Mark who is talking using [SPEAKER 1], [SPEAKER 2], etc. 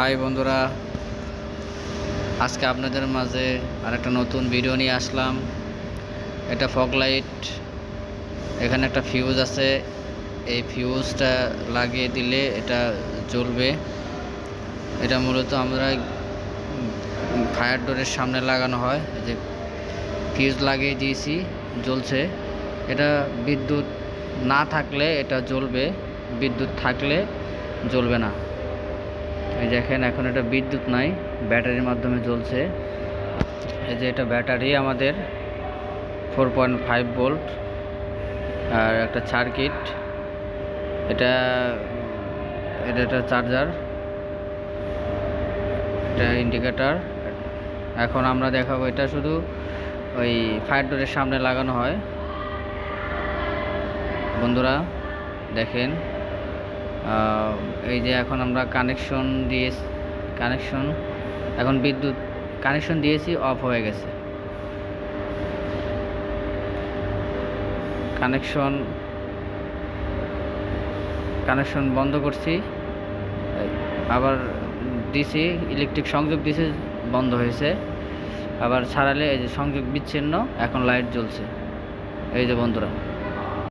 [SPEAKER 1] High বন্ধুরা, আজকে আপনাদের মাঝে আরেকটা নতুন ভিডিও নিয়ে আসলাম। এটা ফগ লাইট এখানে একটা ফিউজ আছে। এই ফিউজটা লাগিয়ে দিলে এটা জ্বলবে। এটা মূলত আমরা ফায়ার ডোরের সামনে লাগানো হয়। যে ফিউজ লাগিয়ে দিয়েছি, জ্বলছে। এটা বিদ্যুৎ না থাকলে এটা জ্বলবে। বিদ্যুৎ থাকলে জ্বলবে না। এই দেখেন, এখন এটা বিদ্যুৎ নাই, ব্যাটারির মাধ্যমে জ্বলছে। এই যে এটা ব্যাটারি আমাদের ফোর পয়েন্ট ফাইভ ভোল্ট আর একটা সার্কিট। এটা এটা একটা চার্জার, এটা ইন্ডিকেটার। এখন আমরা দেখাবো, এটা শুধু ওই ফায়ার ডোরের সামনে লাগানো হয়। বন্ধুরা, দেখেন। এই যে এখন আমরা কানেকশন দিয়ে কানেকশন এখন বিদ্যুৎ কানেকশন দিয়েছি অফ হয়ে গেছে। কানেকশন কানেকশন বন্ধ করছি, আবার দিছি ইলেকট্রিক সংযোগ দিছি, বন্ধ হয়েছে। আবার ছাড়ালে এই যে সংযোগ বিচ্ছিন্ন, এখন লাইট জ্বলছে। এই যে বন্ধুরা।